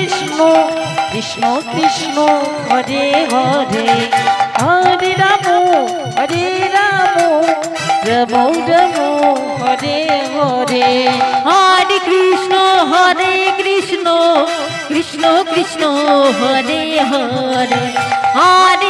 Krishna Krishna Krishna, Hare Hare. Hare Ram Hare Ram. Ram Ram, Hare Hare. Hare Krishna Hare Krishna Krishna Krishna, Hare Hare. Hare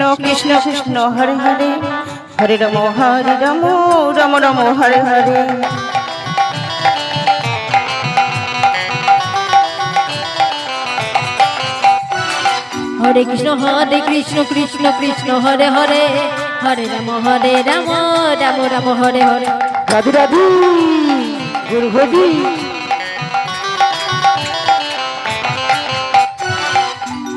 Krishna Krishna Krishna Hare Hare. Hare Ram Hare Ram Ram Ram Hare Hare. Hare Krishna Hare Krishna Krishna Krishna Hare Hare. Hare Ram Hare Ram Ram Ram Hare Hare. Radhu Radhu Guru Hari.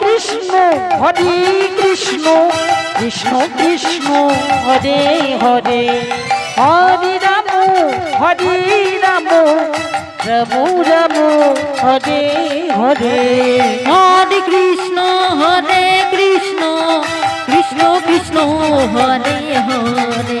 Krishna, Hare Krishna Krishna Krishna, Hare Hare. Hare Ram Hare Ram Ram Ram, Hare Hare. Hare Krishna Hare Krishna Krishna Krishna, Hare Hare.